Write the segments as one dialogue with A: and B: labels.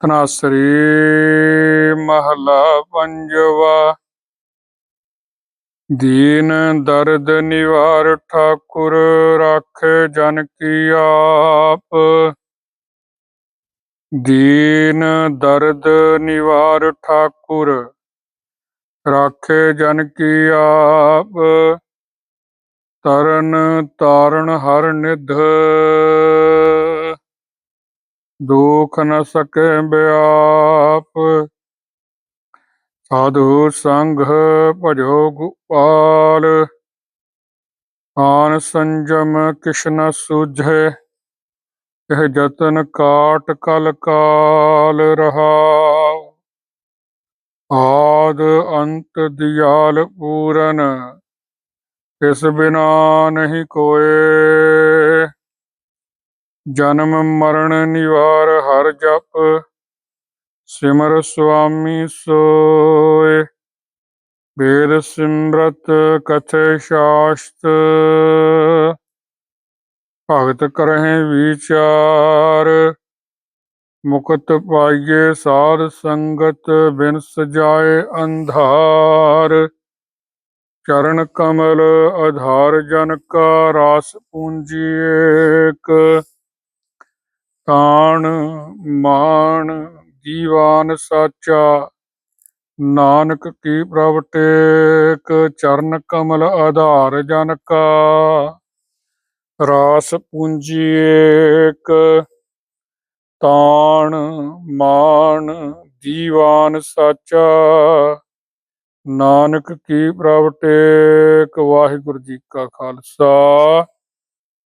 A: ਤਨਾਸਰੀ ਮਹਲਾ ਪੰਜਵਾ। ਦੀਨ ਦਰਦ ਨਿਵਾਰ ਠਾਕੁਰ ਰਾਖੇ ਜਨ ਕੀ ਆਪ। ਦੀਨ ਦਰਦ ਨਿਵਾਰ ਠਾਕੁਰ ਰਾਖੇ ਜਨ ਕੀ ਆਪ। ਤਰਨ ਤਾਰਨ ਹਰ ਨਿਧ ਦੁਖ ਨ ਸਕੈ ਬਿਆਪ। ਸਾਧੂ ਸੰਗ ਭਜੋ ਗੋਪਾਲ। ਆਨ ਸੰਜਮ ਕਿਛ ਨ ਇਹ ਜਤਨ ਕਾਟ ਕਲ ਕਾਲ ਰਹਾਉ। ਆਦ ਅੰਤ ਦਿਆਲ ਪੂਰਨ, ਇਸ ਬਿਨਾ ਨਹੀਂ ਕੋਏ। ਜਨਮ ਮਰਨ ਨਿਵਾਰ ਹਰ ਜਪ, ਸਿਮਰ ਸੁਆਮੀ ਸੋਏ। ਵੇਦ ਸਿਮਰਤ ਕਥੇ ਸ਼ਾਸਤ, ਭਗਤ ਕਰਹਿ ਵਿਚਾਰ। ਮੁਕਤ ਪਾਈਏ ਸਾਧ ਸੰਗਤ ਬਿਨ ਸਜਾਏ ਅੰਧਾਰ। ਚਰਨ ਕਮਲ, ਆਧਾਰ ਜਨ ਕਾ ਰਾਸ ਪੂੰਜੀ ਏਕ। ਤਾਣ ਮਾਣ ਦੀਵਾਨ ਸਾਚਾ। ਨਾਨਕ ਕੀ ਪ੍ਰਭ ਟੇਕ, ਚਰਨ ਕਮਲ ਆਧਾਰ ਜਨ ਕਾ। ਰਾਸ ਪੂੰਜੀ ਏਕ, ਤਾਣ, ਮਾਣ ਦੀਵਾਨ ਸਾਚਾ। ਨਾਨਕ ਕੀ ਪ੍ਰਭ ਟੇਕ, ਵਾਹਿਗੁਰੂ ਜੀ ਕਾ ਖਾਲਸਾ।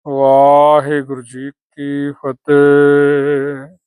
A: ਵਾਹਿਗੁਰੂ ਜੀ ਕੀ ਫਤਿਹ।